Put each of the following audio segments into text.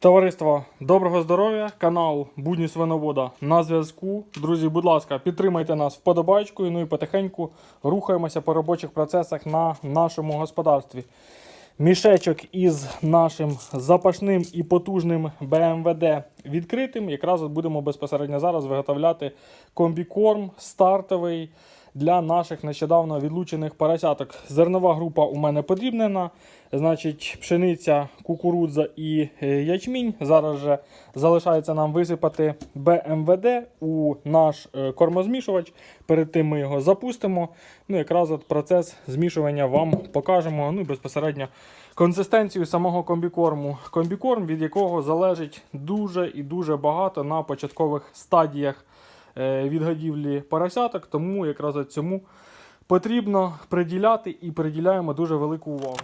Товариство, доброго здоров'я! Канал Будні Свиновода на зв'язку. Друзі, будь ласка, підтримайте нас вподобайкою. Ну і потихеньку рухаємося по робочих процесах на нашому господарстві. Мішечок із нашим запашним і потужним БМВД відкритим. Якраз будемо безпосередньо зараз виготовляти комбікорм стартовий для наших нещодавно відлучених поросяток. Зернова група у мене подрібнена. Значить, пшениця, кукурудза і е, ячмінь. Зараз же залишається нам висипати БМВД у наш е, кормозмішувач. Перед тим ми його запустимо. Ну, якраз от процес змішування вам покажемо. Ну безпосередньо консистенцію самого комбікорму. Комбікорм, від якого залежить дуже і дуже багато на початкових стадіях е, відгодівлі поросяток. Тому якраз цьому потрібно приділяти і приділяємо дуже велику увагу.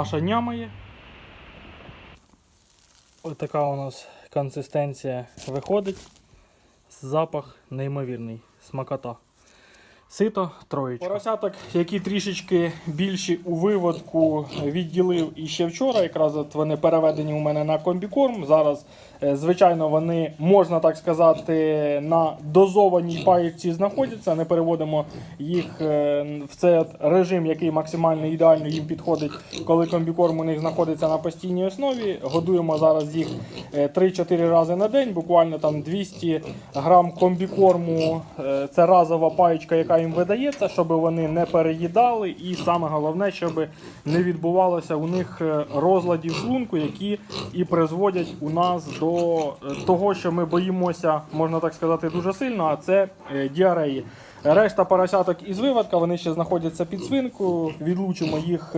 Наша нямає. Ось така у нас консистенція виходить. Запах неймовірний. Смакота. Сито троєчка. Поросяток, які трішечки більші у виводку, відділив іще вчора. Якраз от вони переведені у мене на комбікорм. Зараз, е, звичайно, вони, можна так сказати, на дозованій паївці знаходяться. Не переводимо їх е, в цей режим, який максимально ідеально їм підходить, коли комбікорм у них знаходиться на постійній основі. Годуємо зараз їх е, 3-4 рази на день, буквально там 200 грам комбікорму. Е, Це разова паєчка, яка їм видається, щоб вони не переїдали. І саме головне, щоб не відбувалося у них е, розладів шлунку, які і призводять у нас до е, того, що ми боїмося, можна так сказати, дуже сильно, а це е, діареї. Решта поросяток із виводка, вони ще знаходяться під свинку, відлучимо їх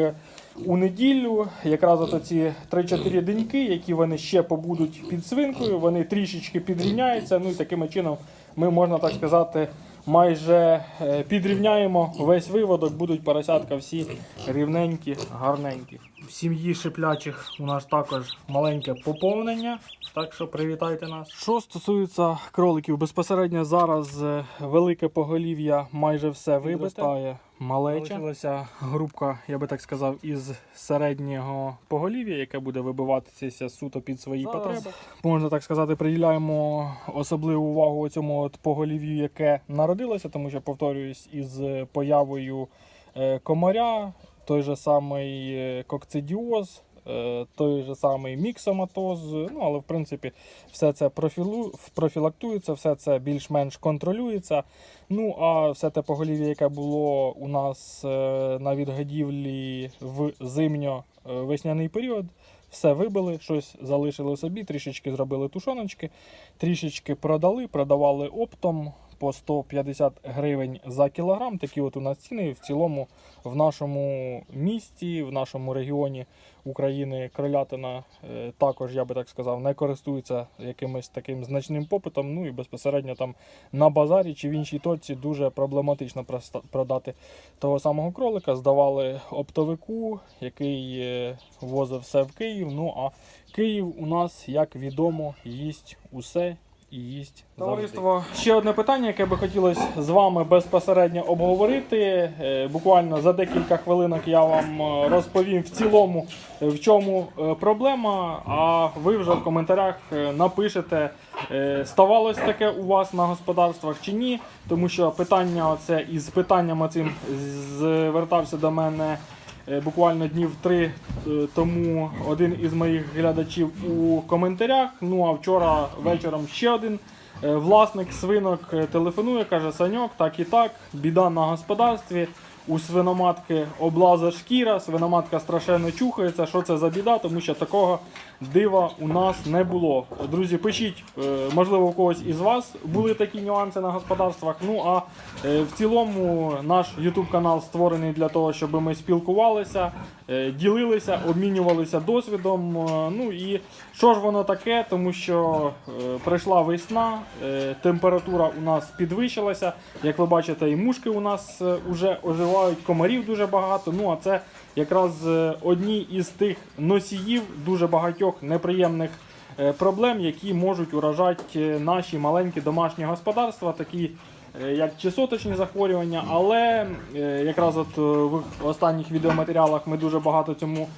у неділю. Якраз от ці 3-4 деньки, які вони ще побудуть під свинкою, вони трішечки підрівняються. Ну і таким чином ми, можна так сказати, майже е, підрівняємо весь виводок, будуть поросятка всі рівненькі, гарненькі. В сім'ї шиплячих у нас також маленьке поповнення. Так що привітайте нас. Що стосується кроликів, безпосередньо зараз е, велике поголів'я майже все вибите. Малеча. Залишилася групка, я би так сказав, із середнього поголів'я, яке буде вибиватися суто під свої Зараз. потреби. Можна так сказати, приділяємо особливу увагу цьому от поголів'ю, яке народилося, тому що повторююсь, із появою е, комаря, той же самий е, кокцидіоз, е, той же самий міксоматоз. Ну, але в принципі все це профілу, профілактується, все це більш-менш контролюється. Ну, а все те поголів'я, яке було у нас е, на відгодівлі в зимньо-весняний період, все вибили, щось залишили собі, трішечки зробили тушоночки, трішечки продали, продавали оптом по 150 гривень за кілограм. Такі от у нас ціни. В цілому в нашому місті, в нашому регіоні України кролятина е, також, я би так сказав, не користується якимось таким значним попитом. Ну і безпосередньо там на базарі чи в іншій точці дуже проблематично продати того самого кролика. Здавали оптовику, який е, возив все в Київ. Ну а Київ у нас, як відомо, їсть усе і їсть. Товариство, ще одне питання, яке би хотілося з вами безпосередньо обговорити. Е, Буквально за декілька хвилинок я вам е, розповім в цілому, е, в чому проблема. А ви вже в коментарях напишете, ставалось таке у вас на господарствах чи ні. Тому що питання оце із питанням оцим звертався до мене. Е, Буквально днів три е, тому один із моїх глядачів у коментарях. Ну а вчора вечором ще один Е, Власник свинок телефонує, каже: Саньок, так і так, біда на господарстві. У свиноматки облаза шкіра, свиноматка страшенно чухається. Що це за біда? Тому що такого дива у нас не було. Друзі, пишіть, е, можливо, у когось із вас були такі нюанси на господарствах. Ну а е, в цілому наш YouTube канал створений для того, щоб ми спілкувалися, е, ділилися, обмінювалися досвідом. Ну і що ж воно таке? Тому що прийшла весна, температура у нас підвищилася. Як ви бачите, і мушки у нас вже оживають, комарів дуже багато. Ну а це якраз е, одні із тих носіїв дуже багатьох неприємних е, проблем, які можуть уражати е, наші маленькі домашні господарства, такі як чесоточні захворювання. Але якраз от в останніх відеоматеріалах ми дуже багато цьому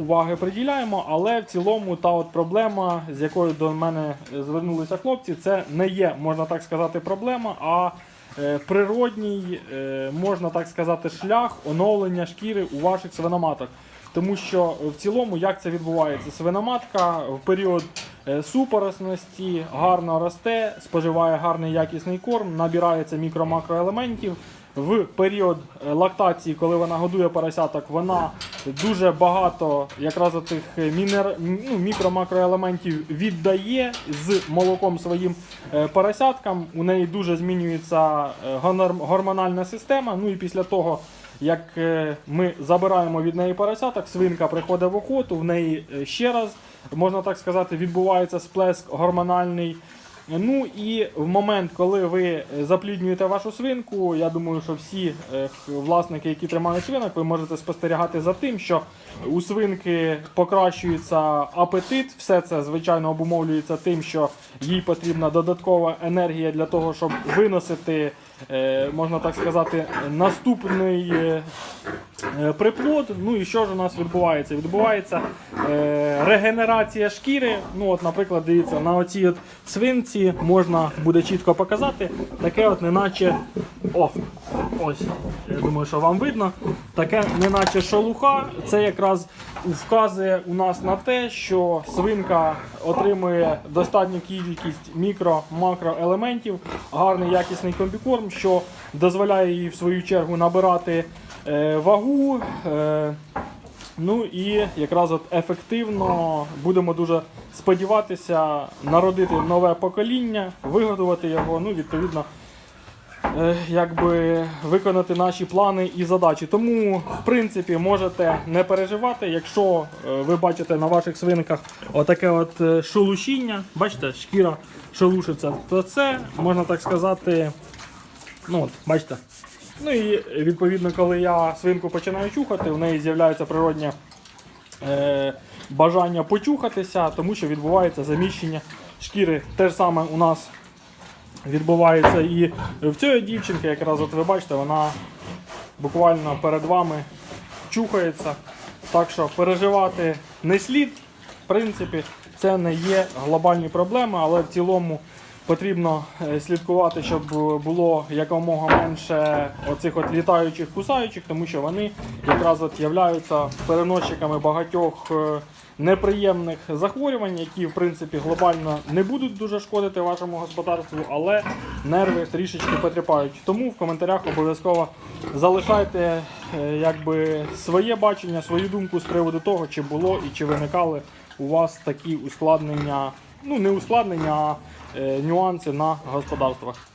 уваги приділяємо. Але в цілому та от проблема, з якою до мене звернулися хлопці, це не є, можна так сказати, проблема, а природній, е, можна так сказати, шлях оновлення шкіри у ваших свиноматок. Тому що в цілому, як це відбувається? Свиноматка в період е, супоросності гарно росте, споживає гарний якісний корм, набирається мікро-макроелементів. В період е, лактації, коли вона годує поросяток, вона дуже багато якраз цих мінер... ну, мікро-макроелементів віддає з молоком своїм е, поросяткам. У неї дуже змінюється е, гормональна система. Ну і після того, як е, ми забираємо від неї поросяток, свинка приходить в охоту, в неї е, ще раз, можна так сказати, відбувається сплеск гормональний. Ну і в момент, коли ви запліднюєте вашу свинку, я думаю, що всі е, власники, які тримають свинок, ви можете спостерігати за тим, що у свинки покращується апетит. Все це звичайно обумовлюється тим, що їй потрібна додаткова енергія для того, щоб виносити, е, можна так сказати, наступний. е, е, приплод. Ну і що ж у нас відбувається? Відбувається е, регенерація шкіри. Ну, от, наприклад, дивіться, на оцій от свинці можна буде чітко показати. Таке, от, неначе. О, ось. Я думаю, що вам видно. Таке, неначе шелуха. Це якраз вказує у нас на те, що свинка отримує достатню кількість мікро-макроелементів, гарний якісний комбікорм, що дозволяє їй в свою чергу набирати е, вагу. Е, ну і якраз от ефективно будемо дуже сподіватися народити нове покоління, вигодувати його, ну, відповідно, е, якби виконати наші плани і задачі. Тому, в принципі, можете не переживати, якщо е, ви бачите на ваших свинках отаке от е, шелушіння, бачите, шкіра шелушиться, то це, можна так сказати, ну от, бачите. Ну і відповідно, коли я свинку починаю чухати, в неї з'являється природнє е, бажання почухатися, тому що відбувається заміщення шкіри. Те ж саме у нас відбувається і в цієї дівчинки, якраз от ви бачите, вона буквально перед вами чухається. Так що переживати не слід. В принципі, це не є глобальні проблеми, але в цілому потрібно е, слідкувати, щоб було якомога менше оцих от літаючих кусаючих, тому що вони якраз от являються переносчиками багатьох е, неприємних захворювань, які в принципі глобально не будуть дуже шкодити вашому господарству, але нерви трішечки потріпають. Тому в коментарях обов'язково залишайте е, якби своє бачення, свою думку з приводу того, чи було і чи виникали у вас такі ускладнення, ну не ускладнення, а е, нюанси на господарствах.